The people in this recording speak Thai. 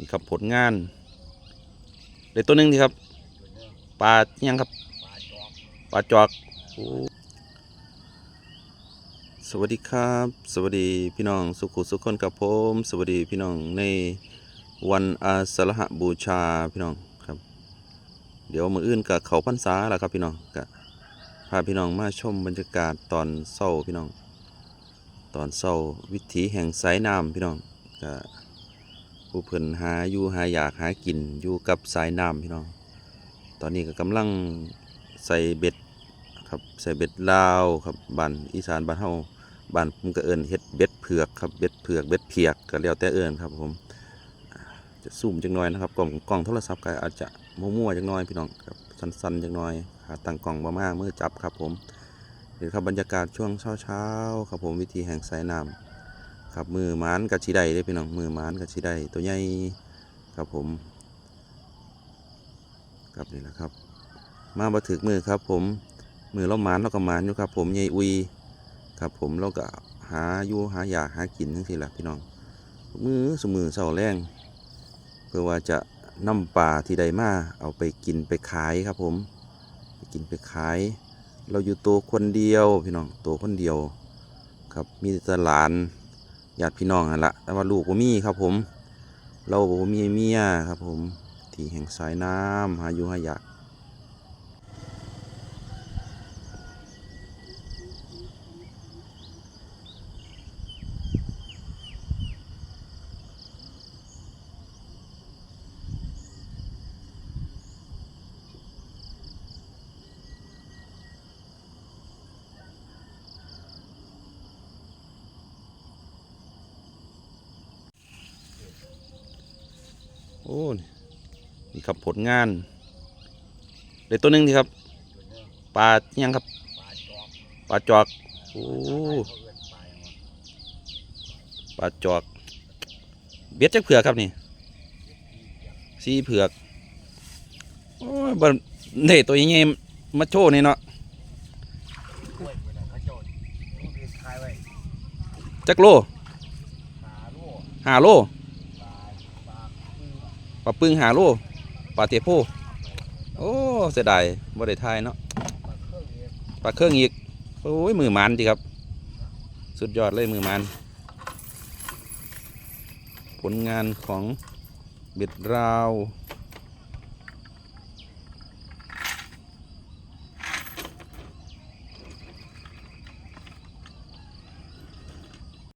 นี่ครับผลงานเด็ตัวหนึ่งทีครับปลาอิหยังครับปลาจอกสวัสดีครับ สวัสดีพี่น้องสุขุสุขคนกับผม สวัสดีพี่น้องในวันอาสาฬหบูชาพี่น้องครับ เดี๋ยวมืออื่นกับเขาพรรษาแล้วครับพี่น้องกะพาพี่น้องมาชมบรรยากาศตอนเศร้าพี่น้อง ตอนเศร้าวิถีแห่งสายน้ำพี่น้องกะ ผู้เพิ่นหาอยู่หาอยากหากินอยู่กับสายน้ำพี่น้อง ตอนนี้ก็กำลังใส่เบ็ดครับใส่เบ็ดลาวครับบ้านอีสานบ้านเฮาบ้านผมก็เอิ้นเฮ็ดเบ็ดเผือกครับเบ็ดเผือกเบ็ดเพียกก็แล้วแต่เอิ้นครับผมจะซูมจังน้อยนะครับกล้องกล้องโทรศัพท์ก็อาจจะมั่วๆจังน้อยพี่น้องครับสั้นๆจังน้อยขาตั้งกล้องบ่มากมือจับครับผมนี่ครับบรรยากาศช่วงเช้าๆครับผมวิธีแห่งสายน้ำ ครับมือหมานกับชีได้เด้พี่น้องมือหมานกับชีได้ตัวใหญ่ครับผมครับนี่แหละครับ มาบัถึกมือครับ ผมมือเราหมานเราก็หมานอยู่ครับ ผมใหญ่อุยครับ ผมเราก็หาอยู่หาอยากหากินทั้งทีแหละพี่น้องมือสมือเสาแรงเพื่อว่าจะนำป่าที่ใดมาเอาไปกินไปขายครับผมไปกินไปขาย เราอยู่ตัวคนเดียวพี่น้องตัวคนเดียว ครับมีแต่หลาน ญาติพี่น้องนั่นละแต่ว่าลูกผมมีครับผม เราบ่มีเมียครับผม ที่แห่งสายน้ำหาอยู่หายาก อ้นี่ครับผลงานเด็ตัวหนึ่งที่ครับปลายังครับปลาจอกโอ้ปลาจอก เบ็ดจักเผือกครับนี่สีเผือกโอ้ยบันเด็ตัวยังไงมาโชว์นี่เนาะแล้วเขาโจรลูกเรียนคายไว้จักโลหาโล ปลาปึงหาโลปลาเตะโพโอ้เสียดายบ่ได้ทายเนาะปลาเครื่องเรียนปลาเครื่องอีกโอ้ยมือมันดีครับ สุดยอดเลยมือมันผลงานของเบ็ดราว